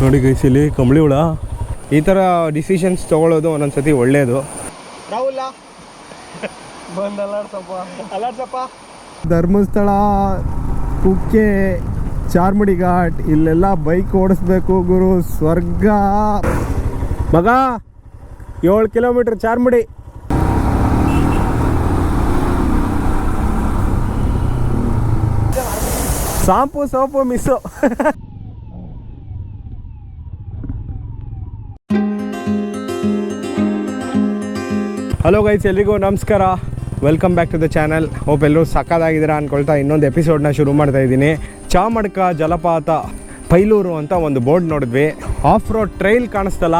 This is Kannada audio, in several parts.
ನೋಡಿ ಗೈಸ್ ಇಲ್ಲಿ ಕಂಬಳಿ ಹುಳ. ಈ ಥರ ಡಿಸಿಷನ್ಸ್ ತೊಗೊಳ್ಳೋದು ಒಳ್ಳೆಯದು ಬಂದು ಅಲ್ಲಾಡ್ಸಪ್ಪ. ಅಲ್ಲಾಡ್ಸಪ್ಪ. ಧರ್ಮಸ್ಥಳ ಕುಕ್ಕೆ ಚಾರ್ಮಡಿ ಘಾಟ್ ಇಲ್ಲೆಲ್ಲ ಬೈಕ್ ಓಡಿಸ್ಬೇಕು ಗುರು ಸ್ವರ್ಗ. ಮಗ ಏಳು kilometre Charmadi. Shampoo soap miss. Hello guys ಎಲ್ಲಿಗೂ ನಮಸ್ಕಾರ. Welcome back to the channel hope ಎಲ್ಲರೂ ಸಕ್ಕದಾಗಿದ್ದೀರಾ ಅಂದ್ಕೊಳ್ತಾ ಇನ್ನೊಂದು ಎಪಿಸೋಡ್ನ ಶುರು ಮಾಡ್ತಾ ಇದ್ದೀನಿ. ಚಾಮಡ್ಕ, ಜಲಪಾತ, ಪೈಲೂರು ಅಂತ ಒಂದು ಬೋರ್ಡ್ ನೋಡಿದ್ವಿ. ಆಫ್ ರೋಡ್ ಟ್ರೈಲ್ ಕಾಣಿಸ್ತಲ್ಲ,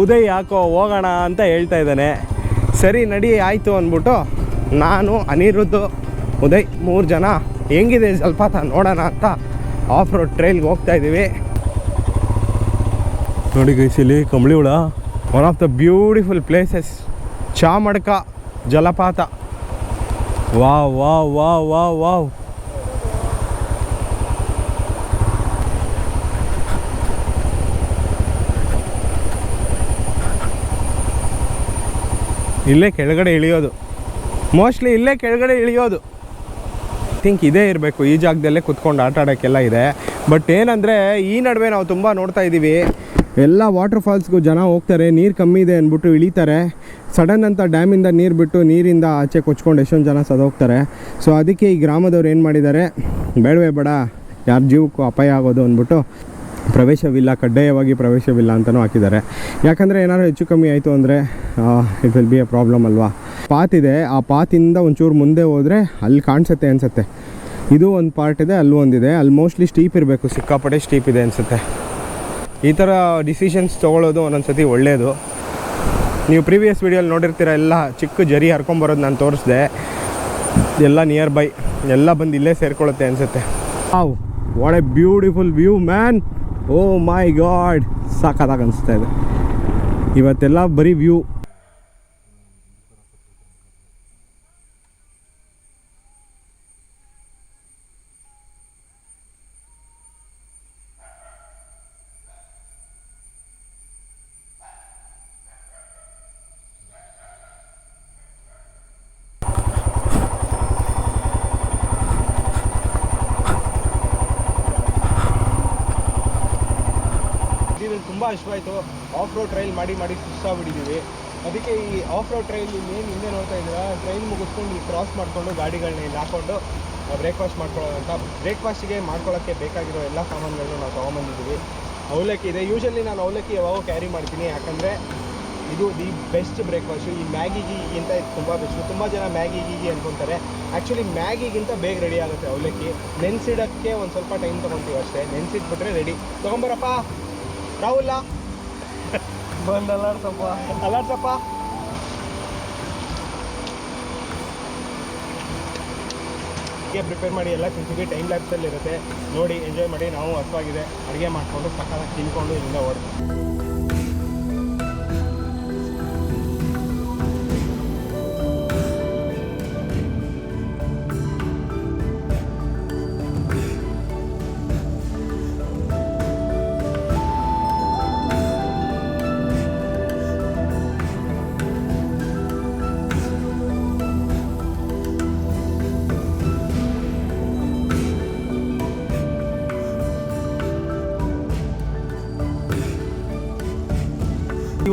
ಉದಯ್ ಯಾಕೋ ಹೋಗೋಣ ಅಂತ ಹೇಳ್ತಾ ಇದ್ದಾನೆ. ಸರಿ, ನಡಿ, ಆಯಿತು ಅಂದ್ಬಿಟ್ಟು ನಾನು, ಅನಿರುದ್ಧ, ಉದಯ್ ಮೂರು ಜನ ಹೆಂಗಿದೆ ಜಲಪಾತ ನೋಡೋಣ ಅಂತ ಆಫ್ ರೋಡ್ ಟ್ರೈಲ್ಗೆ ಹೋಗ್ತಾ ಇದ್ದೀವಿ. ನೋಡಿ ಗೈಸ್ ಇಲ್ಲಿ ಕಂಬಳಿ ಹುಳ one of the beautiful places Chamadka ಜಲಪಾತ. Wow wow wow wow wow. ಇಲ್ಲೇ ಕೆಳಗಡೆ ಇಳಿಯೋದು. ಮೋಸ್ಟ್ಲಿ ಇಲ್ಲೇ ಕೆಳಗಡೆ ಇಳಿಯೋದು. ಥಿಂಕ್ ಇದೇ ಇರಬೇಕು, ಈ ಜಾಗದಲ್ಲೇ ಕುತ್ಕೊಂಡು ಆಟ ಆಡೋಕ್ಕೆಲ್ಲ ಇದೆ. ಬಟ್ ಏನಂದರೆ, ಈ ನಡುವೆ ನಾವು ತುಂಬ ನೋಡ್ತಾ ಇದ್ದೀವಿ. ಎಲ್ಲ ವಾಟರ್ ಫಾಲ್ಸ್ಗೂ ಜನ ಹೋಗ್ತಾರೆ, ನೀರು ಕಮ್ಮಿ ಇದೆ ಅಂದ್ಬಿಟ್ಟು ಇಳಿತಾರೆ. ಸಡನ್ ಅಂತ ಡ್ಯಾಮಿಂದ ನೀರು ಬಿಟ್ಟು ನೀರಿಂದ ಆಚೆ ಕೊಚ್ಕೊಂಡು ಎಷ್ಟೊಂದು ಜನ ಸದೋಗ್ತಾರೆ. ಸೊ ಅದಕ್ಕೆ ಈ ಗ್ರಾಮದವ್ರು ಏನು ಮಾಡಿದ್ದಾರೆ? ಬೇಡವೇ ಬೇಡ, ಯಾರ ಜೀವಕ್ಕೂ ಅಪಾಯ ಆಗೋದು ಅಂದ್ಬಿಟ್ಟು ಪ್ರವೇಶವಿಲ್ಲ, ಕಡ್ಡಾಯವಾಗಿ ಪ್ರವೇಶವಿಲ್ಲ ಅಂತಲೂ ಹಾಕಿದ್ದಾರೆ. ಯಾಕಂದರೆ ಏನಾದ್ರು ಹೆಚ್ಚು ಕಮ್ಮಿ ಆಯಿತು ಅಂದರೆ it will be a problem ಅಲ್ವಾ? ಪಾತ್ ಇದೆ, ಆ ಪಾತಿಂದ ಒಂಚೂರು ಮುಂದೆ ಹೋದರೆ ಅಲ್ಲಿ ಕಾಣಿಸುತ್ತೆ ಅನಿಸುತ್ತೆ. ಇದು ಒಂದು ಪಾರ್ಟ್ ಇದೆ, ಅಲ್ಲೂ ಒಂದಿದೆ. ಅಲ್ಲಿ ಮೋಸ್ಟ್ಲಿ ಸ್ಟೀಪ್ ಇರಬೇಕು, ಸಿಕ್ಕಾಪಟ್ಟೆ ಸ್ಟೀಪ್ ಇದೆ ಅನಿಸುತ್ತೆ. ಈ ಥರ ಡಿಸಿಷನ್ಸ್ ತೊಗೊಳ್ಳೋದು ಒಂದೊಂದು ಸತಿ ಒಳ್ಳೆಯದು ನೀವು ಪ್ರೀವಿಯಸ್ ವೀಡಿಯೋಲಿ ನೋಡಿರ್ತೀರ ಎಲ್ಲ ಚಿಕ್ಕ ಜರಿ ಹರ್ಕೊಂಬರೋದು ನಾನು ತೋರಿಸ್ದೆ. ಎಲ್ಲ ನಿಯರ್ ಬೈ ಎಲ್ಲ ಬಂದು ಇಲ್ಲೇ ಸೇರ್ಕೊಳ್ಳುತ್ತೆ ಅನಿಸುತ್ತೆ. ಹಾವು what a beautiful view man oh my God ಸಾಕಾದಾಗ ಅನಿಸ್ತಾ ಇದೆ. ಇವತ್ತೆಲ್ಲ ಬರೀ ವ್ಯೂ ಇಷ್ಟವಾಯಿತು ಆಫ್ ರೋಡ್ ಟ್ರೈಲ್ ಮಾಡಿ ಮಾಡಿ ಸುಸ್ತಾಗ್ಬಿಟ್ಟಿದ್ದೀವಿ ಅದಕ್ಕೆ ಈ ಆಫ್ ರೋಡ್ ಟ್ರೈಲ್ ಏನು ಹಿಂದೆ ನೋಡ್ತಾ ಇದ್ದೀರಾ? ಟ್ರೈನ್ ಮುಗಿಸ್ಕೊಂಡು ಇಲ್ಲಿ ಕ್ರಾಸ್ ಮಾಡಿಕೊಂಡು ಗಾಡಿಗಳನ್ನ ಇಲ್ಲಿ ಹಾಕೊಂಡು ಬ್ರೇಕ್ಫಾಸ್ಟ್ ಮಾಡ್ಕೊಳ್ಳೋದಂತ ಬ್ರೇಕ್ಫಾಸ್ಟಿಗೆ ಮಾಡ್ಕೊಳ್ಳೋಕ್ಕೆ ಬೇಕಾಗಿರೋ ಎಲ್ಲ ಸಾಮಾನುಗಳನ್ನ ನಾವು ತೊಗೊಂಬಂದಿದ್ದೀವಿ. ಅವಲಕ್ಕಿ ಇದೆ. ಯೂಶಲಿ ನಾನು ಅವಲಕ್ಕಿ ಯಾವಾಗ ಕ್ಯಾರಿ ಮಾಡ್ತೀನಿ. ಯಾಕಂದರೆ ಇದು ದಿ ಬೆಸ್ಟ್ ಬ್ರೇಕ್ಫಾಸ್ಟು ಈ ಮ್ಯಾಗಿಗಿಗಿಂತ ಇದು ತುಂಬ ಬೆಸ್ಟು ತುಂಬ ಜನ ಮ್ಯಾಗಿ ಗೀಗಿ ಆಕ್ಚುಲಿ ಆ್ಯಕ್ಚುಲಿ ಮ್ಯಾಗಿಗಿಂತ ಬೇಗ ರೆಡಿ ಆಗುತ್ತೆ ಅವಲಕ್ಕಿ. ನೆನೆಸಿಡೋಕ್ಕೆ ಒಂದು ಸ್ವಲ್ಪ ಟೈಮ್ ತೊಗೊತೀವಿ ಅಷ್ಟೇ. ನೆನೆಸಿಟ್ಬಿಟ್ರೆ ರೆಡಿ ತೊಗೊಂಬರಪ್ಪ. ರಾಹುಲ್ಲ ಬಂದು ಅಲ್ಲಾಡ್ಸಪ್ಪ. ಅಲಾಡ್ಸಪ್ಪ ಹೀಗೆ ಪ್ರಿಪೇರ್ ಮಾಡಿ ಎಲ್ಲ ತಿಂತೀವಿ ಟೈಮ್ ಲ್ಯಾಪ್ಸಲ್ಲಿ ಇರುತ್ತೆ. ನೋಡಿ ಎಂಜಾಯ್ ಮಾಡಿ ನಾವು ಹಸುವಾಗಿದೆ. ಅಡುಗೆ ಮಾಡಿಕೊಂಡು ಸಕ್ಕತ್ತಾಗಿ ತಿನ್ಕೊಂಡು ಇಲ್ಲಿಂದ ಓಡ್ತೀವಿ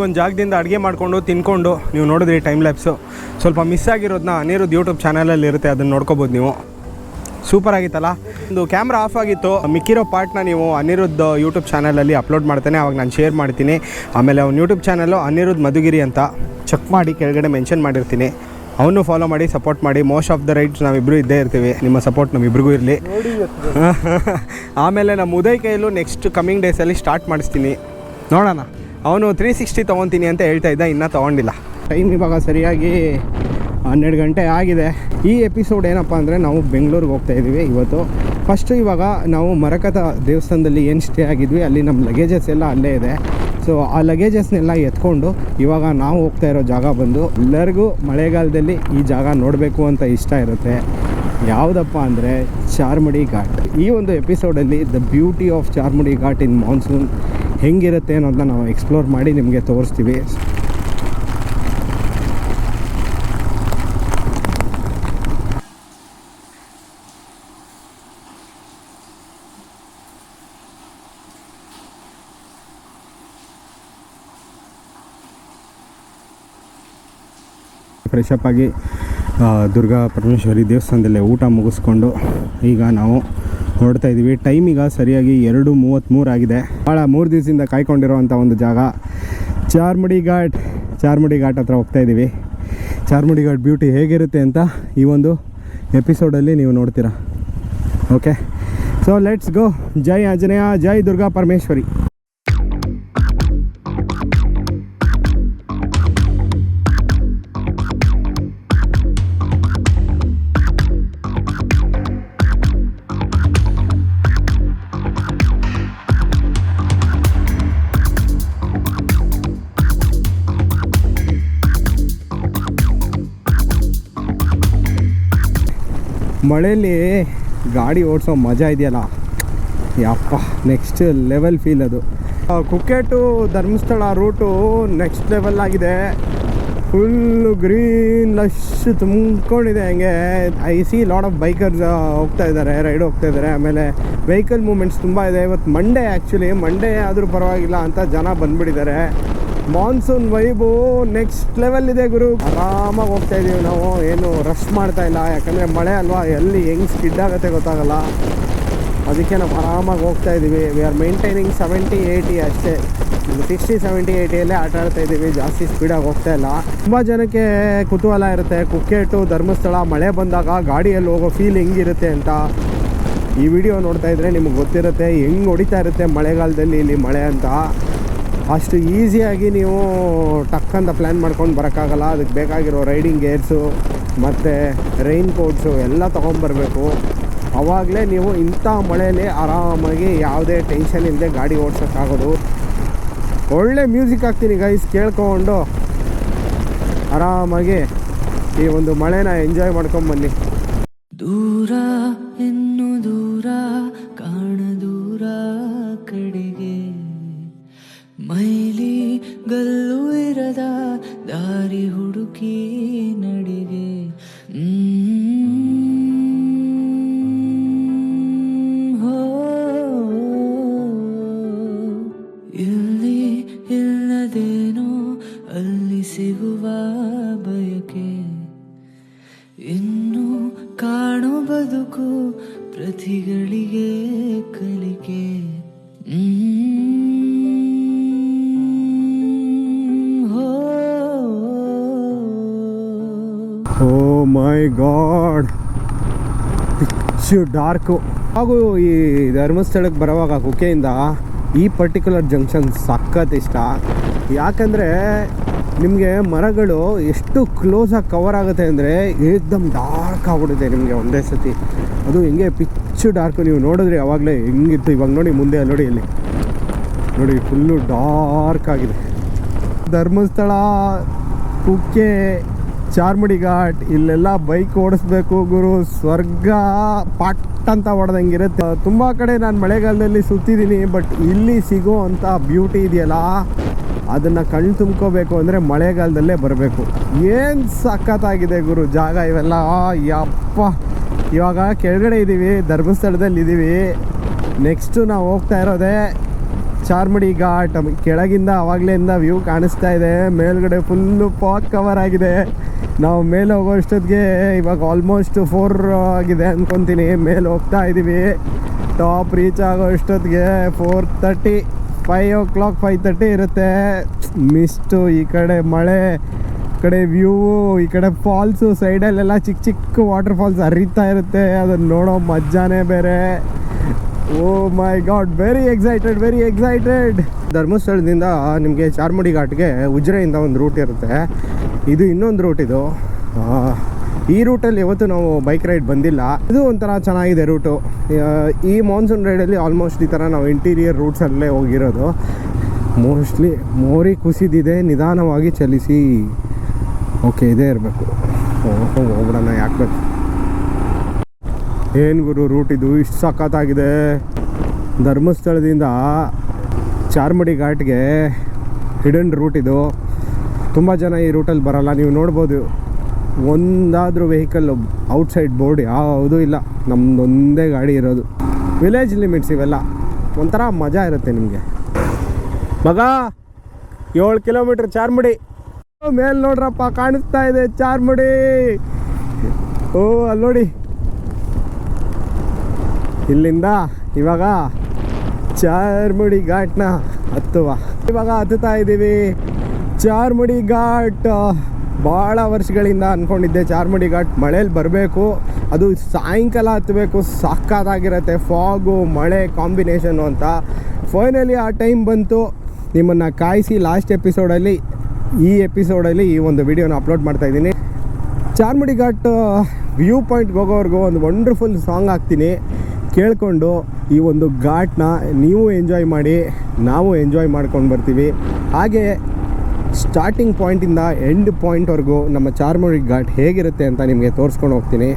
ಒಂದು ಜಾಗದಿಂದ ಅಡುಗೆ ಮಾಡಿಕೊಂಡು, ತಿನ್ಕೊಂಡು, ನೀವು ನೋಡಿದ್ರಿ ಟೈಮ್ ಲ್ಯಾಪ್ಸು ಸ್ವಲ್ಪ ಮಿಸ್ ಆಗಿರೋದನ್ನ ಅನಿರುದ್ ಯೂಟ್ಯೂಬ್ ಚಾನಲಲ್ಲಿ ಇರುತ್ತೆ, ಅದನ್ನು ನೋಡ್ಕೋಬೋದು ನೀವು. ಸೂಪರ್ ಆಗಿತ್ತಲ್ಲ? ಒಂದು ಕ್ಯಾಮ್ರಾ ಆಫ್ ಆಗಿತ್ತು. ಮಿಕ್ಕಿರೋ ಪಾರ್ಟ್ನ ನೀವು ಅನಿರುದ್ಧ ಯೂಟ್ಯೂಬ್ ಚಾನಲಲ್ಲಿ ಅಪ್ಲೋಡ್ ಮಾಡ್ತೇನೆ ಆವಾಗ ನಾನು ಶೇರ್ ಮಾಡ್ತೀನಿ. ಆಮೇಲೆ ಅವ್ನು ಯೂಟ್ಯೂಬ್ ಚಾನಲ್ಲು ಅನಿರುದ್ಧ ಮಧುಗಿರಿ ಅಂತ ಚೆಕ್ ಮಾಡಿ ಕೆಳಗಡೆ ಮೆನ್ಷನ್ ಮಾಡಿರ್ತೀನಿ. ಅವನು ಫಾಲೋ ಮಾಡಿ ಸಪೋರ್ಟ್ ಮಾಡಿ. ಮೋಸ್ಟ್ ಆಫ್ ದ ರೈಟ್ಸ್ ನಾವಿಬ್ಬರು ಇದ್ದೇ ಇರ್ತೀವಿ. ನಿಮ್ಮ ಸಪೋರ್ಟ್ ನಮ್ಮಿಬ್ರಿಗೂ ಇರಲಿ. ಆಮೇಲೆ ನಮ್ಮ ಉದಯ್ ಕೈಯಲ್ಲೂ ನೆಕ್ಸ್ಟ್ ಕಮ್ಮಿಂಗ್ ಡೇಸಲ್ಲಿ ಸ್ಟಾರ್ಟ್ ಮಾಡಿಸ್ತೀನಿ. ನೋಡೋಣ. ಅವನು ತ್ರೀ ಸಿಕ್ಸ್ಟಿ ತೊಗೊತೀನಿ ಅಂತ ಹೇಳ್ತಾ ಇದ್ದ, ಇನ್ನೂ ತೊಗೊಂಡಿಲ್ಲ. ಟೈಮ್ ಇವಾಗ ಸರಿಯಾಗಿ ಹನ್ನೆರಡು ಗಂಟೆ ಆಗಿದೆ. ಈ ಎಪಿಸೋಡ್ ಏನಪ್ಪ ಅಂದರೆ ನಾವು ಬೆಂಗಳೂರಿಗೆ ಹೋಗ್ತಾ ಇದ್ದೀವಿ ಇವತ್ತು. ಫಸ್ಟು ಇವಾಗ ನಾವು ಮರಕತ ದೇವಸ್ಥಾನದಲ್ಲಿ ಏನು ಸ್ಟೇ ಆಗಿದ್ವಿ, ಅಲ್ಲಿ ನಮ್ಮ ಲಗೇಜಸ್ ಎಲ್ಲ ಅಲ್ಲೇ ಇದೆ. ಸೊ ಆ ಲಗೇಜಸ್ನೆಲ್ಲ ಎತ್ಕೊಂಡು ಇವಾಗ ನಾವು ಹೋಗ್ತಾ ಇರೋ ಜಾಗ ಬಂದು ಎಲ್ಲರಿಗೂ ಮಳೆಗಾಲದಲ್ಲಿ ಈ ಜಾಗ ನೋಡಬೇಕು ಅಂತ ಇಷ್ಟ ಇರುತ್ತೆ. ಯಾವುದಪ್ಪ ಅಂದರೆ ಚಾರ್ಮಡಿ ಘಾಟ್. ಈ ಒಂದು ಎಪಿಸೋಡಲ್ಲಿ the beauty of Charmadi Ghat in monsoon ಹೆಂಗಿರುತ್ತೆ ಅನ್ನೋದನ್ನ ನಾವು ಎಕ್ಸ್ಪ್ಲೋರ್ ಮಾಡಿ ನಿಮಗೆ ತೋರಿಸ್ತೀವಿ. ಫ್ರೆಶ್ ಅಪ್ ಆಗಿ ದುರ್ಗಾ ಪರಮೇಶ್ವರಿ ದೇವಸ್ಥಾನದಲ್ಲೇ ಊಟ ಮುಗಿಸ್ಕೊಂಡು ಈಗ ನಾವು ಹೊರಡ್ತಾ ಇದ್ದೀವಿ ಟೈಮಿಗ ಸರಿಯಾಗಿ ಎರಡು ಮೂವತ್ತ್ಮೂರು ಆಗಿದೆ. ಭಾಳ ಮೂರು ದಿವಸದಿಂದ ಕಾಯ್ಕೊಂಡಿರುವಂಥ ಒಂದು ಜಾಗ. ಚಾರ್ಮುಡಿ ಘಾಟ್. ಚಾರ್ಮುಡಿ ಘಾಟ್ ಹತ್ರ ಹೋಗ್ತಾ ಇದ್ದೀವಿ ಚಾರ್ಮುಡಿ ಘಾಟ್ ಬ್ಯೂಟಿ ಹೇಗಿರುತ್ತೆ ಅಂತ ಈ ಒಂದು ಎಪಿಸೋಡಲ್ಲಿ ನೀವು ನೋಡ್ತೀರಾ. ಓಕೆ ಸೊ ಲೆಟ್ಸ್ ಗೋ ಜೈ ಆಂಜನೇಯ, ಜೈ ದುರ್ಗಾ ಪರಮೇಶ್ವರಿ. ಮಳೆಯಲ್ಲಿ ಗಾಡಿ ಓಡಿಸೋ ಮಜಾ ಇದೆಯಲ್ಲ? ಯಪ್ಪ ನೆಕ್ಸ್ಟ್ ಲೆವೆಲ್ ಫೀಲ್ ಅದು. ಆ, Kukke to Dharmasthala route next level ಆಗಿದೆ. ಫುಲ್ಲು ಗ್ರೀನ್ ಲಶ್ ತುಂಬ್ಕೊಂಡಿದೆ ಹಂಗೆ. I see lot of bikers ಹೋಗ್ತಾ ಇದ್ದಾರೆ ರೈಡ್ ಹೋಗ್ತಾ ಇದ್ದಾರೆ. ಆಮೇಲೆ ವೆಹಿಕಲ್ ಮೂಮೆಂಟ್ಸ್ ತುಂಬ ಇದೆ. ಇವತ್ತು ಮಂಡೇ ಆ್ಯಕ್ಚುಲಿ ಮಂಡೇ ಆದರೂ ಪರವಾಗಿಲ್ಲ ಅಂತ ಜನ ಬಂದ್ಬಿಟ್ಟಿದ್ದಾರೆ. ಮಾನ್ಸೂನ್ ವೈಬು ನೆಕ್ಸ್ಟ್ ಲೆವೆಲ್ ಇದೆ ಗುರು. ಆರಾಮಾಗಿ ಹೋಗ್ತಾ ಇದೀವಿ ನಾವು. ಏನು ರಶ್ ಮಾಡ್ತಾ ಇಲ್ಲ. ಯಾಕಂದರೆ ಮಳೆ ಅಲ್ವಾ? ಎಲ್ಲಿ ಹೆಂಗ್ ಸ್ಕಿಡ್ ಆಗುತ್ತೆ ಗೊತ್ತಾಗಲ್ಲ. ಅದಕ್ಕೆ ನಾವು ಆರಾಮಾಗಿ ಹೋಗ್ತಾ ಇದೀವಿ. We are maintaining seventy eighty ಅಷ್ಟೇ. ಸಿಕ್ಸ್ಟಿ ಸೆವೆಂಟಿ ಏಯ್ಟಿಯಲ್ಲೇ ಆಟ ಆಡ್ತಾ ಇದ್ದೀವಿ ಜಾಸ್ತಿ ಸ್ಪೀಡಾಗಿ ಹೋಗ್ತಾ ಇಲ್ಲ. ತುಂಬ ಜನಕ್ಕೆ ಕುತೂಹಲ ಇರುತ್ತೆ. ಕುಕ್ಕೆ ಟು ಧರ್ಮಸ್ಥಳ, ಮಳೆ ಬಂದಾಗ ಗಾಡಿಯಲ್ಲಿ ಹೋಗೋ ಫೀಲ್ ಹೆಂಗಿರುತ್ತೆ ಅಂತ. ಈ ವಿಡಿಯೋ ನೋಡ್ತಾ ಇದ್ರೆ ನಿಮ್ಗೆ ಗೊತ್ತಿರುತ್ತೆ. ಹೆಂಗೆ ಹೊಡಿತಾ ಇರುತ್ತೆ ಮಳೆಗಾಲದಲ್ಲಿ ಇಲ್ಲಿ ಮಳೆ ಅಂತ. ಅಷ್ಟು ಈಸಿಯಾಗಿ ನೀವು ಟಕ್ ಅಂತ ಪ್ಲ್ಯಾನ್ ಮಾಡ್ಕೊಂಡು ಬರೋಕ್ಕಾಗಲ್ಲ. ಅದಕ್ಕೆ ಬೇಕಾಗಿರೋ ರೈಡಿಂಗ್ ಗೇರ್ಸು ಮತ್ತು ರೈನ್ ಕೋಟ್ಸು ಎಲ್ಲ ತೊಗೊಂಬರ್ಬೇಕು ಆವಾಗಲೇ ನೀವು ಇಂಥ ಮಳೆಯಲ್ಲಿ ಆರಾಮಾಗಿ ಯಾವುದೇ ಟೆನ್ಷನ್ ಇಲ್ಲದೆ ಗಾಡಿ ಓಡಿಸೋಕ್ಕಾಗೋದು. ಒಳ್ಳೆ ಮ್ಯೂಸಿಕ್ ಹಾಕ್ತೀನಿ ಗೈಸ್ ಕೇಳ್ಕೊಂಡು ಆರಾಮಾಗಿ ಈ ಒಂದು ಮಳೆನ ಎಂಜಾಯ್ ಮಾಡ್ಕೊಂಬನ್ನಿ ದೂರ oh my God pitch dark ಹಾಗೂ ಈ ಧರ್ಮಸ್ಥಳಕ್ಕೆ ಬರುವಾಗ ಕುಕೆಯಿಂದ ಈ ಪರ್ಟಿಕ್ಯುಲರ್ ಜಂಕ್ಷನ್ ಸಖತ್ ಇಷ್ಟ. ಯಾಕಂದರೆ ನಿಮಗೆ ಮರಗಳು ಎಷ್ಟು ಕ್ಲೋಸಾಗಿ ಕವರ್ ಆಗುತ್ತೆ ಅಂದರೆ ಏಕ್ದಮ್ ಡಾರ್ಕ್ ಆಗ್ಬಿಡುತ್ತೆ ನಿಮಗೆ ಒಂದೇ ಸತಿ. ಅದು ಹೆಂಗೆ ಪಿಚ್ಚು ಡಾರ್ಕು ನೀವು ನೋಡಿದ್ರೆ ಯಾವಾಗಲೇ ಹೆಂಗಿತ್ತು ಇವಾಗ ನೋಡಿ ಮುಂದೆ ನೋಡಿ ಇಲ್ಲಿ. ನೋಡಿ ಫುಲ್ಲು ಡಾರ್ಕ್ ಆಗಿದೆ. ಧರ್ಮಸ್ಥಳ ಕುಕ್ಕೆ ಚಾರ್ಮುಡಿ ಘಾಟ್, ಇಲ್ಲೆಲ್ಲ ಬೈಕ್ ಓಡಿಸ್ಬೇಕು ಗುರು. ಸ್ವರ್ಗ ಪಟ್ ಅಂತ ಹೊಡೆದಂಗಿರುತ್ತೆ. ತುಂಬ ಕಡೆ ನಾನು ಮಳೆಗಾಲದಲ್ಲಿ ಸುತ್ತಿದ್ದೀನಿ, ಬಟ್ ಇಲ್ಲಿ ಸಿಗೋ ಅಂಥ ಬ್ಯೂಟಿ ಇದೆಯಲ್ಲ, ಅದನ್ನು ಕಣ್ಣು ತುಂಬ್ಕೋಬೇಕು ಅಂದರೆ ಮಳೆಗಾಲದಲ್ಲೇ ಬರಬೇಕು. ಏನು ಸಖತ್ತಾಗಿದೆ ಗುರು, ಜಾಗ ಇವೆಲ್ಲ. ಯಪ್ಪ. ಇವಾಗ ಕೆಳಗಡೆ ಇದ್ದೀವಿ ಧರ್ಮಸ್ಥಳದಲ್ಲಿ ಇದ್ದೀವಿ ನೆಕ್ಸ್ಟು ನಾವು ಹೋಗ್ತಾ ಇರೋದೇ ಚಾರ್ಮಡಿ ಘಾಟ್. ಕೆಳಗಿಂದ, ಅವಾಗಲಿಂದ ವ್ಯೂ ಕಾಣಿಸ್ತಾ ಇದೆ. ಮೇಲ್ಗಡೆ ಫುಲ್ಲು ಪಾಕ್ ಕವರ್ ಆಗಿದೆ. ನಾವು ಮೇಲೆ ಹೋಗೋ ಅಷ್ಟೊತ್ತಿಗೆ ಇವಾಗ ಆಲ್ಮೋಸ್ಟ್ ಫೋರ್ ಆಗಿದೆ ಅಂದ್ಕೊತೀನಿ ಮೇಲೆ ಹೋಗ್ತಾ ಇದ್ದೀವಿ ಟಾಪ್ ರೀಚ್ ಆಗೋ ಅಷ್ಟೊತ್ತಿಗೆ four thirty five o'clock five thirty ಇರುತ್ತೆ ಮಿಸ್ಟು ಈ ಕಡೆ ಮಳೆ, ಈ ಕಡೆ ವ್ಯೂ ಈ ಕಡೆ ಫಾಲ್ಸು ಸೈಡಲ್ಲೆಲ್ಲ ಚಿಕ್ಕ ಚಿಕ್ಕ ವಾಟರ್ ಫಾಲ್ಸ್ ಹರಿತಾ ಇರುತ್ತೆ. ಅದನ್ನು ನೋಡೋ ಮಜಾನೇ ಬೇರೆ. ಓ my God very excited very excited ಧರ್ಮಸ್ಥಳದಿಂದ ನಿಮಗೆ ಚಾರ್ಮುಡಿ ಘಾಟ್ಗೆ ಉಜ್ರೆಯಿಂದ ಒಂದು ರೂಟ್ ಇರುತ್ತೆ. ಇದು ಇನ್ನೊಂದು ರೂಟ್ ಇದು. ಈ ರೂಟಲ್ಲಿ ಯಾವತ್ತೂ ನಾವು ಬೈಕ್ ರೈಡ್ ಬಂದಿಲ್ಲ. ಇದು ಒಂಥರ ಚೆನ್ನಾಗಿದೆ ರೂಟು ಈ ಮಾನ್ಸೂನ್ ರೈಡಲ್ಲಿ ಆಲ್ಮೋಸ್ಟ್ ಈ ಥರ ನಾವು ಇಂಟೀರಿಯರ್ ರೂಟ್ಸಲ್ಲೇ ಹೋಗಿರೋದು. ಮೋಸ್ಟ್ಲಿ ಮೋರಿ ಕುಸಿದಿದೆ, ನಿಧಾನವಾಗಿ ಚಲಿಸಿ ಓಕೆ ಇದೇ ಇರಬೇಕು. ಹೋಗ್ಬಿಡೋಣ, ಯಾಕೆ ಬೇಕು? ಏನು ಗುರು ರೂಟ್ ಇದು? ಇಷ್ಟು ಸಖತ್ತಾಗಿದೆ. ಧರ್ಮಸ್ಥಳದಿಂದ ಚಾರ್ಮಡಿ ಘಾಟ್ಗೆ ಹಿಡನ್ ರೂಟ್ ಇದು. ತುಂಬ ಜನ ಈ ರೂಟಲ್ಲಿ ಬರಲ್ಲ. ನೀವು ನೋಡ್ಬೋದು, ಒಂದಾದರೂ ವೆಹಿಕಲ್ ಔಟ್ಸೈಡ್ ಬೋರ್ಡ್ ಯಾವುದೂ ಇಲ್ಲ. ನಮ್ಮದೊಂದೇ ಗಾಡಿ ಇರೋದು. ವಿಲೇಜ್ ಲಿಮಿಟ್ಸ್ ಇವೆಲ್ಲ. ಒಂಥರ ಮಜಾ ಇರುತ್ತೆ ನಿಮಗೆ. ಮಗ, ಏಳು ಕಿಲೋಮೀಟ್ರ್ ಚಾರ್ಮುಡಿ. ಮೇಲೆ ನೋಡ್ರಪ್ಪ, ಕಾಣಿಸ್ತಾ ಇದೆ ಚಾರ್ಮುಡಿ. ಓ ಅಲ್ಲಿ ನೋಡಿ. ಇಲ್ಲಿಂದ ಇವಾಗ ಚಾರ್ಮುಡಿ ಘಾಟ್ನ ಹತ್ತುವ. ಇವಾಗ ಹತ್ತುತ್ತಾ ಇದ್ದೀವಿ. ಚಾರ್ಮುಡಿ ಘಾಟ್ ಭಾಳ ವರ್ಷಗಳಿಂದ ಅಂದ್ಕೊಂಡಿದ್ದೆ ಚಾರ್ಮುಡಿ ಘಾಟ್. ಮಳೇಲಿ ಬರಬೇಕು, ಅದು ಸಾಯಂಕಾಲ ಹತ್ತಬೇಕು ಸಾಕಾದಾಗಿರತ್ತೆ, ಫಾಗು, ಮಳೆ ಕಾಂಬಿನೇಷನ್ನು ಅಂತ. ಫೈನಲಿ ಆ ಟೈಮ್ ಬಂತು. ನಿಮ್ಮನ್ನು ಕಾಯಿಸಿ ಲಾಸ್ಟ್ ಎಪಿಸೋಡಲ್ಲಿ, ಈ ಎಪಿಸೋಡಲ್ಲಿ ಈ ಒಂದು ವಿಡಿಯೋನ ಅಪ್ಲೋಡ್ ಮಾಡ್ತಾ ಇದ್ದೀನಿ. ಚಾರ್ಮಡಿ ಘಾಟ್ ವ್ಯೂ ಪಾಯಿಂಟ್ಗೆ ಹೋಗೋವರೆಗೂ ಒಂದು ವಂಡರ್ಫುಲ್ ಸಾಂಗ್ ಹಾಕ್ತೀನಿ. ಕೇಳಿಕೊಂಡು ಈ ಒಂದು ಘಾಟ್ನ ನೀವು ಎಂಜಾಯ್ ಮಾಡಿ, ನಾವು ಎಂಜಾಯ್ ಮಾಡ್ಕೊಂಡು ಬರ್ತೀವಿ. ಹಾಗೆ ಸ್ಟಾರ್ಟಿಂಗ್ ಪಾಯಿಂಟಿಂದ ಎಂಡ್ ಪಾಯಿಂಟ್ವರೆಗೂ ನಮ್ಮ ಚಾರ್ಮಡಿ ಘಾಟ್ ಹೇಗಿರುತ್ತೆ ಅಂತ ನಿಮಗೆ ತೋರಿಸ್ಕೊಂಡು ಹೋಗ್ತೀನಿ.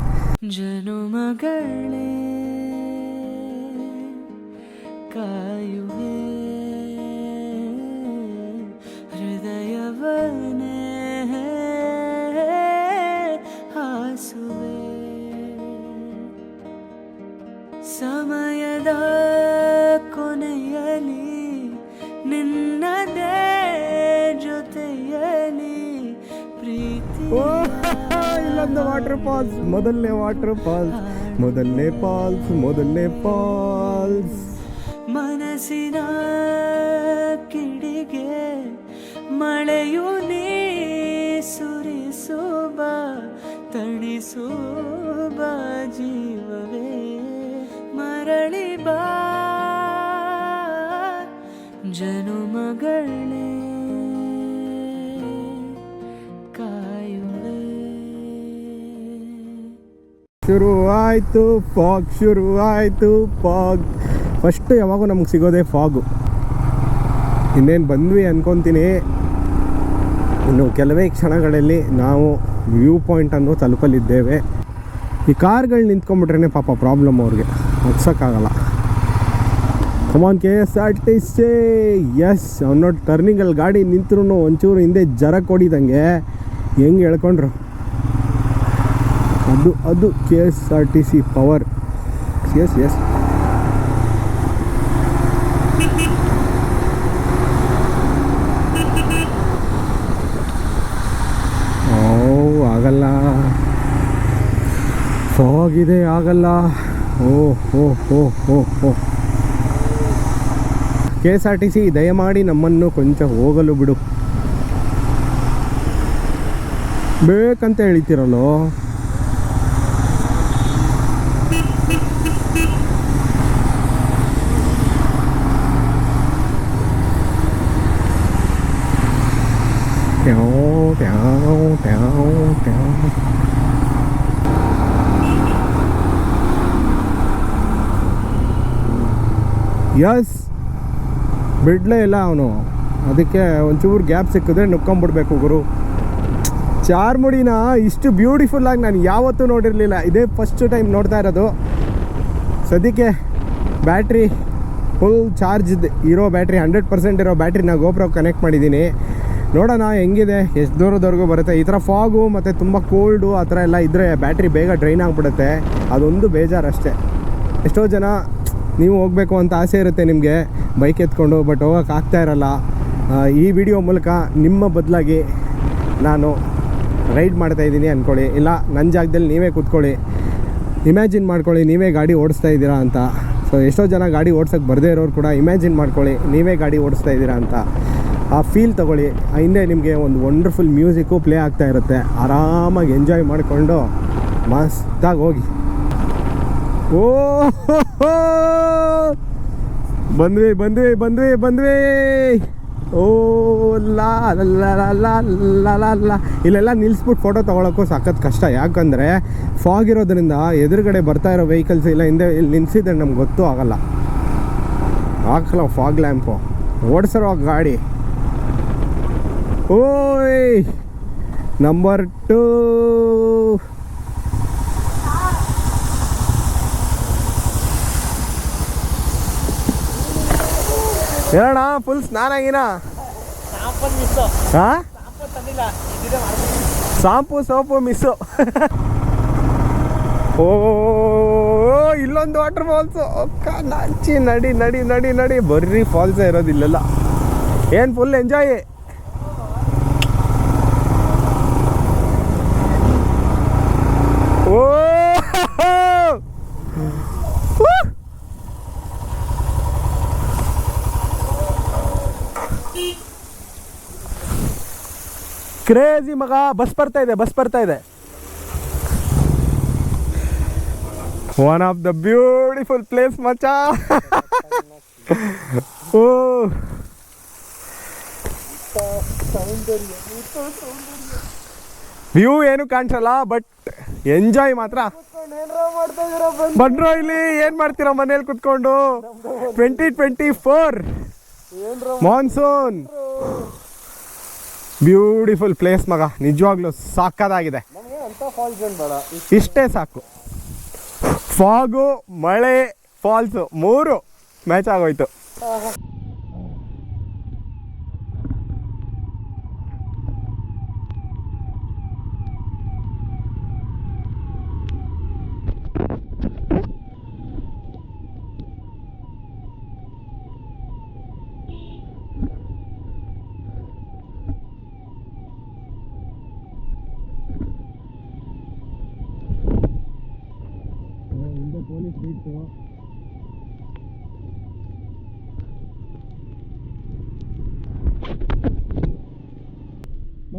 ಸಮಯದ ಇಲ್ಲೊಂದು ವಾಟರ್ ಫಾಲ್ಸ್ ಮೊದಲನೇ ವಾಟರ್ ಫಾಲ್ಸ್ ಮೊದಲನೇ ಫಾಲ್ಸ್ ಮೊದಲನೇ ಫಾಲ್ಸ್ ಮನಸ್ಸಿನ ಕಿಡಿಗೆ ಮಳೆಯು ನೀ ಸುರಿಸುವ ತಣಿಸುವ ಜೀವವೇ. ಮರಳಿ ಬಾ ಜನುಮಗಳೇ ಕಾಯುವೆ ಶುರು ಆಯಿತು ಫಾಗ್ ಶುರುವಾಯಿತು ಫಾಗ್ ಫಸ್ಟ್ ಯಾವಾಗೂ ನಮ್ಗೆ ಸಿಗೋದೇ ಫಾಗು ಇನ್ನೇನು ಬಂದ್ವಿ ಅನ್ಕೊತೀನಿ. ಇನ್ನು ಕೆಲವೇ ಕ್ಷಣಗಳಲ್ಲಿ ನಾವು ವ್ಯೂ ಪಾಯಿಂಟನ್ನು ತಲುಪಲಿದ್ದೇವೆ. ಈ ಕಾರ್ಗಳು ನಿಂತ್ಕೊಂಡ್ಬಿಟ್ರೆ ಪಾಪ ಪ್ರಾಬ್ಲಮ್ ಅವ್ರಿಗೆ. ಹತ್ಸೋಕ್ಕಾಗಲ್ಲ come on K S R T C S ಅವ್ನೋಡ್ ಟರ್ನಿಂಗಲ್ಲಿ ಗಾಡಿ ನಿಂತ್ರು ಒಂಚೂರು ಹಿಂದೆ ಜರ ಕೊಡಿದಂಗೆ. ಹೆಂಗೆ ಹೇಳ್ಕೊಂಡ್ರು? ಅದು ಅದು K S R T C power S S ಓ, ಆಗಲ್ಲ. ಹೋಗಿದೆ ಆಗಲ್ಲ. ಓ, ಹೋ ಹೋ ಹೋ ಹೋ. K S R T C ದಯಮಾಡಿ ನಮ್ಮನ್ನು ಕೊಂಚ ಹೋಗಲು ಬಿಡು. ಬೇಕಂತ ಹೇಳ್ತಿರಲ್ಲೋ? ಯಸ್ ಬಿಡ್ಲೇ ಇಲ್ಲ ಅವನು. ಅದಕ್ಕೆ ಒಂಚೂರು ಗ್ಯಾಪ್ ಸಿಕ್ಕಿದ್ರೆ ನುಕ್ಕೊಂಬಿಡ್ಬೇಕು ಗುರು. ಚಾರ್ಮುಡಿನ ಇಷ್ಟು ಬ್ಯೂಟಿಫುಲ್ಲಾಗಿ ನಾನು ಯಾವತ್ತೂ ನೋಡಿರಲಿಲ್ಲ. ಇದೇ ಫಸ್ಟ್ ಟೈಮ್ ನೋಡ್ತಾ ಇರೋದು. ಸದ್ಯಕ್ಕೆ ಬ್ಯಾಟ್ರಿ ಫುಲ್ ಚಾರ್ಜ್ ಇರೋ ಬ್ಯಾಟ್ರಿ ಹಂಡ್ರೆಡ್ ಪರ್ಸೆಂಟ್ ಇರೋ ಬ್ಯಾಟ್ರಿ ನಾನು ಗೋಪುರ ಕನೆಕ್ಟ್ ಮಾಡಿದ್ದೀನಿ. ನೋಡೋಣ, ಹೆಂಗಿದೆ? ಎಷ್ಟು ದೂರದವರೆಗೂ ಬರುತ್ತೆ? ಈ ಥರ ಫಾಗು ಮತ್ತು ತುಂಬ ಕೋಲ್ಡು ಆ ಥರ ಎಲ್ಲ ಇದ್ದರೆ ಬ್ಯಾಟ್ರಿ ಬೇಗ ಡ್ರೈನ್ ಆಗಿಬಿಡುತ್ತೆ. ಅದೊಂದು ಬೇಜಾರು ಅಷ್ಟೇ. ಎಷ್ಟೋ ಜನ, ನೀವು ಹೋಗಬೇಕು ಅಂತ ಆಸೆ ಇರುತ್ತೆ ನಿಮಗೆ, ಬೈಕ್ ಎತ್ಕೊಂಡು ಬಟ್ ಹೋಗೋಕೆ ಆಗ್ತಾ ಇರಲ್ಲ. ಈ ವಿಡಿಯೋ ಮೂಲಕ ನಿಮ್ಮ ಬದಲಾಗಿ ನಾನು ರೈಡ್ ಮಾಡ್ತಾ ಇದ್ದೀನಿ ಅಂದ್ಕೊಳ್ಳಿ ಇಲ್ಲ ನನ್ನ ಜಾಗದಲ್ಲಿ ನೀವೇ ಕೂತ್ಕೊಳ್ಳಿ. ಇಮ್ಯಾಜಿನ್ ಮಾಡ್ಕೊಳ್ಳಿ, ನೀವೇ ಗಾಡಿ ಓಡಿಸ್ತಾ ಇದ್ದೀರಾ ಅಂತ. ಸೊ ಎಷ್ಟೋ ಜನ ಗಾಡಿ ಓಡ್ಸೋಕ್ಕೆ ಬರದೇ ಇರೋರು ಕೂಡ ಇಮ್ಯಾಜಿನ್ ಮಾಡ್ಕೊಳ್ಳಿ, ನೀವೇ ಗಾಡಿ ಓಡಿಸ್ತಾ ಇದ್ದೀರಾ ಅಂತ. ಆ ಫೀಲ್ ತಗೊಳ್ಳಿ. ಹಿಂದೆ ನಿಮಗೆ ಒಂದು ವಂಡರ್ಫುಲ್ ಮ್ಯೂಸಿಕ್ಕು ಪ್ಲೇ ಆಗ್ತಾ ಇರುತ್ತೆ. ಆರಾಮಾಗಿ ಎಂಜಾಯ್ ಮಾಡಿಕೊಂಡು ಮಸ್ತಾಗಿ ಹೋಗಿ. ಓ! ಬಂದ್ವಿ ಬಂದ್ವಿ ಬಂದ್ವಿ ಬಂದ್ವಿ. ಓ ಲಾ ಇಲ್ಲೆಲ್ಲ ನಿಲ್ಲಿಸ್ಬಿಟ್ಟು ಫೋಟೋ ತೊಗೊಳಕ್ಕೂ ಸಾಕತ್ ಕಷ್ಟ. ಯಾಕಂದರೆ ಫಾಗ್ ಇರೋದ್ರಿಂದ ಎದುರುಗಡೆ ಬರ್ತಾ ಇರೋ ವೆಹಿಕಲ್ಸ್ ಇಲ್ಲ ಹಿಂದೆ ಇಲ್ಲಿ ನಿಲ್ಲಿಸಿದ್ರೆ ನಮ್ಗೆ ಗೊತ್ತೂ ಆಗಲ್ಲ. ಹಾಕಲ್ಲ ಫಾಗ್ ಲ್ಯಾಂಪು ಓಡಿಸಿರೋ ಗಾಡಿ. ಓಯ್ ನಂಬರ್ ಟೂ ಹೇಳೋಣ ಫುಲ್ ಸ್ನಾನ ಆಗಿನ? ಸಾಂಪು ಸೋಪು, ಮಿಸ್ಸು. ಓ, ಇಲ್ಲೊಂದು ವಾಟರ್ ಫಾಲ್ಸು ನಡಿ ನಡಿ ನಡಿ ನಡಿ. ಬರ್ರಿ ಫಾಲ್ಸೇ ಇರೋದಿಲ್ಲಲ್ಲ. ಏನು ಫುಲ್ ಎಂಜಾಯ್ ಓ ಕ್ರೇಜಿ ಮಗ ಬಸ್ ಬರ್ತಾ ಇದೆ ಬಸ್ ಬರ್ತಾ ಇದೆ. One of the beautiful place ಮಚ O. View ಏನು ಕಾಣಿಸಲ್ಲ ಬಟ್ ಎಂಜಾಯ್ ಮಾತ್ರ. ಬಂದ್ರು ಇಲ್ಲಿ ಏನ್ ಮಾಡ್ತೀರಾ ಮನೇಲಿ ಕುತ್ಕೊಂಡು? Twenty twenty four monsoon beautiful place ಮಗ. ನಿಜವಾಗ್ಲೂ ಸಾಕದಾಗಿದೆ. ಇಷ್ಟೇ ಸಾಕು. ಫಾಗು ಮಳೆ ಫಾಲ್ಸು ಮೂರು ಮ್ಯಾಚ್ ಆಗೋಯ್ತು ಪೊಲೀಸ್ ಬೀಟ್ಸು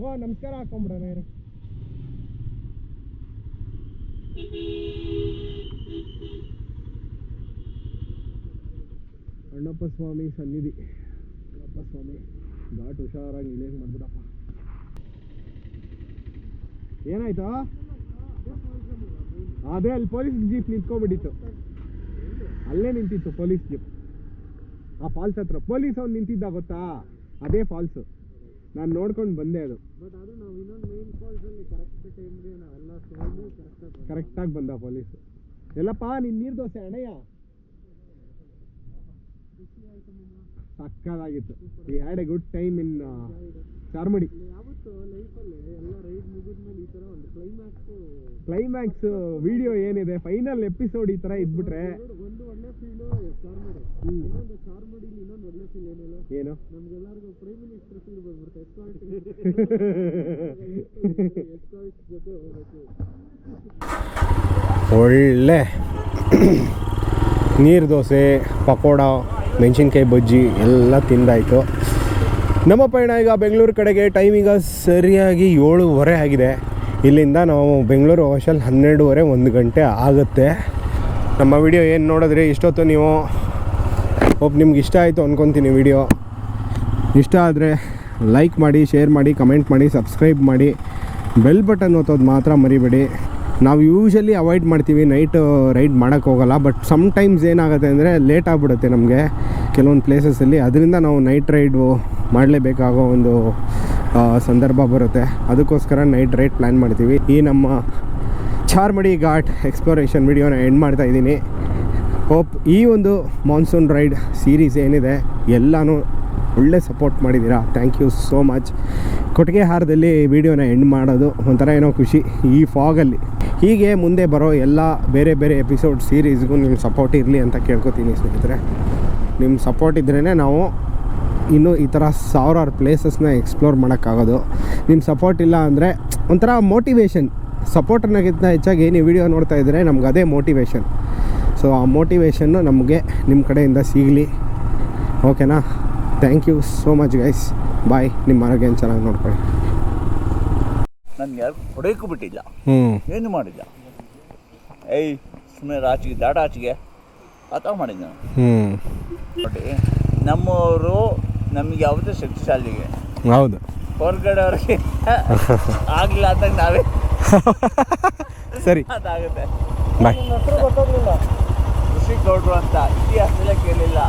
ಮಗ ನಮಸ್ಕಾರ, ಹಾಕೊಂಬಿಡೋಣ, ಇರು. ಅಣ್ಣಪ್ಪ ಸ್ವಾಮಿ ಸನ್ನಿಧಿ. ಅಣ್ಣಪ್ಪ ಸ್ವಾಮಿ, ಘಾಟ್ ಹುಷಾರಾಗಿ ಇಳಿಯಕ್ ಮಾಡ್ಬಿಡಪ್ಪ. ಏನಾಯ್ತಾ? ಅದೇ ಅಲ್ಲಿ ಪೊಲೀಸ್ ಜೀಪ್ ನಿಂತ್ಕೊಂಡ್ಬಿಟ್ಟಿತ್ತು. ಅಲ್ಲೇ ನಿಂತಿತ್ತು ಪೊಲೀಸ್ ಜೀಪ್. ಆ ಫಾಲ್ಸ್ ಹತ್ರ. ಪೊಲೀಸ್ ಅವ್ನು ನಿಂತಿದ್ದ, ಗೊತ್ತಾ? ಅದೇ ಫಾಲ್ಸು. ನಾನು ನೋಡ್ಕೊಂಡು ಬಂದೆ ಅದು. ಬಟ್ ಅದು ನಾವು ಇನ್ನೊಂದು ಮೇನ್ ಫಾಲ್ಸಲ್ಲಿ ಕರೆಕ್ಟ್ ಟೈಮ್ಗೆ ನಾವೆಲ್ಲ ಸೇರಿ ಕರೆಕ್ಟಾಗಿ ಕರೆಕ್ಟಾಗಿ ಬಂದ ಪೊಲೀಸ್ ಎಲ್ಲಪ್ಪ ನಿನ್ನ ನೀರು ದೋಸೆ ಅಣ್ಣಯ್ಯ ಸಕ್ಕದಾಗಿತ್ತು. We had a good time in Charmadi. Climax video ಏನಿದೆ? ಫೈನಲ್ ಎಪಿಸೋಡ್ ಈ ತರ ಇದ್ಬಿಟ್ರೆ. ಏನು? ಒಳ್ಳೆ. ನೀರು ದೋಸೆ ಪಕೋಡ ಮೆಣಸಿನ್ಕಾಯಿ ಬಜ್ಜಿ ಎಲ್ಲ ತಿಂದಾಯಿತು. ನಮ್ಮ ಪಯಣ ಈಗ ಬೆಂಗಳೂರು ಕಡೆಗೆ ಟೈಮ್ ಈಗ ಸರಿಯಾಗಿ ಏಳುವರೆ ಆಗಿದೆ. ಇಲ್ಲಿಂದ ನಾವು ಬೆಂಗಳೂರು ಹೋಶಲ್ ಹನ್ನೆರಡೂವರೆ ಒಂದು ಗಂಟೆ ಆಗುತ್ತೆ. ನಮ್ಮ ವಿಡಿಯೋ ಏನು ನೋಡಿದ್ರಿ? ಇಷ್ಟೊತ್ತು ನೀವು ಹೋಪ್ ನಿಮ್ಗೆ ಇಷ್ಟ ಆಯಿತು ಅಂದ್ಕೊತೀನಿ ವಿಡಿಯೋ. ಇಷ್ಟ ಆದರೆ ಲೈಕ್ ಮಾಡಿ ಶೇರ್ ಮಾಡಿ ಕಮೆಂಟ್ ಮಾಡಿ ಸಬ್ಸ್ಕ್ರೈಬ್ ಮಾಡಿ. ಬೆಲ್ ಬಟನ್ ಒತ್ತೋದು ಮಾತ್ರ ಮರಿಬೇಡಿ. ನಾವು ಯೂಶಲಿ ಅವಾಯ್ಡ್ ಮಾಡ್ತೀವಿ ನೈಟ್ ರೈಡ್ ಮಾಡೋಕ್ಕೆ ಹೋಗಲ್ಲ ಬಟ್ ಸಮ್ ಟೈಮ್ಸ್ ಏನಾಗುತ್ತೆ ಅಂದರೆ ಲೇಟ್ ಆಗಿಬಿಡುತ್ತೆ ನಮಗೆ ಕೆಲವೊಂದು ಪ್ಲೇಸಸಲ್ಲಿ ಅದರಿಂದ ನಾವು ನೈಟ್ ರೈಡು ಮಾಡಲೇಬೇಕಾಗೋ ಒಂದು ಸಂದರ್ಭ ಬರುತ್ತೆ. ಅದಕ್ಕೋಸ್ಕರ ನೈಟ್ ರೈಡ್ ಪ್ಲ್ಯಾನ್ ಮಾಡ್ತೀವಿ. ಈ ನಮ್ಮ ಚಾರ್ಮಡಿ ಘಾಟ್ ಎಕ್ಸ್ಪ್ಲೋರೇಷನ್ ವಿಡಿಯೋನ ಎಂಡ್ ಮಾಡ್ತಾ ಇದ್ದೀನಿ. ಹೋಪ್ ಈ ಒಂದು ಮಾನ್ಸೂನ್ ರೈಡ್ ಸೀರೀಸ್ ಏನಿದೆ, ಎಲ್ಲನೂ ಒಳ್ಳೆ ಸಪೋರ್ಟ್ ಮಾಡಿದ್ದೀರಾ ಥ್ಯಾಂಕ್ ಯು ಸೋ ಮಚ್ ಕೊಟ್ಟಿಗೆ ಹಾರದಲ್ಲಿ ವಿಡಿಯೋನ ಎಂಡ್ ಮಾಡೋದು ಒಂಥರ ಏನೋ ಖುಷಿ. ಈ ಫಾಗಲ್ಲಿ ಹೀಗೆ ಮುಂದೆ ಬರೋ ಎಲ್ಲ ಬೇರೆ ಬೇರೆ ಎಪಿಸೋಡ್ ಸೀರೀಸ್ಗೂ ನಿಮ್ಮ ಸಪೋರ್ಟ್ ಇರಲಿ ಅಂತ ಕೇಳ್ಕೊತೀನಿ ಸ್ನೇಹಿತರೆ. ನಿಮ್ಮ ಸಪೋರ್ಟ್ ಇದ್ರೇ ನಾವು ಇನ್ನೂ ಈ ಥರ ಸಾವಿರಾರು ಪ್ಲೇಸಸ್ನ ಎಕ್ಸ್ಪ್ಲೋರ್ ಮಾಡೋಕ್ಕಾಗೋದು. ನಿಮ್ಮ ಸಪೋರ್ಟ್ ಇಲ್ಲ ಅಂದರೆ ಒಂಥರ ಮೋಟಿವೇಶನ್ ಸಪೋರ್ಟ್ನಾಗಿಂತ ಹೆಚ್ಚಾಗಿ ನೀವು ವಿಡಿಯೋ ನೋಡ್ತಾ ಇದ್ದರೆ ನಮ್ಗೆ ಅದೇ ಮೋಟಿವೇಶನ್ ಸೊ ಆ ಮೋಟಿವೇಶನ್ನು ನಮಗೆ ನಿಮ್ಮ ಕಡೆಯಿಂದ ಸಿಗಲಿ. ಓಕೆನಾ thank you so much guys bye ನಿಮ್ಮ ಆರೋಗ್ಯ ಚೆನ್ನಾಗಿ ನೋಡ್ಕೊಳ್ಳಿ. ನನ್ಗೆ ಯಾರು ಹೊಡೆಯಕ್ಕೆ ಬಿಟ್ಟಿಲ್ಲ ಹ್ಞೂ ಏನು ಮಾಡಿಲ್ಲ ಏಯ್ ಸುಮ್ಮನೆ ಆಚೆಗೆ ದಾಟ ಆಚೆಗೆ ಆತ ಮಾಡಿದ್ದೆ ನಾನು. ಹ್ಞೂ ನೋಡಿ ನಮ್ಮವರು ನಮಗೆ ಯಾವುದೇ ಶಕ್ತಿಶಾಲಿಗೆ ಹೌದು. ಹೊರಗಡೆ ಅವ್ರಿಗೆ ಆಗಿಲ್ಲ ಅಂದಾಗ ನಾವೇ ಸರಿ. ಅದಾಗುತ್ತೆ. ಕೃಷಿ ಗೌಡ್ರು ಅಂತ ಇತಿಹಾಸದಲ್ಲೇ ಕೇಳಿಲ್ಲ.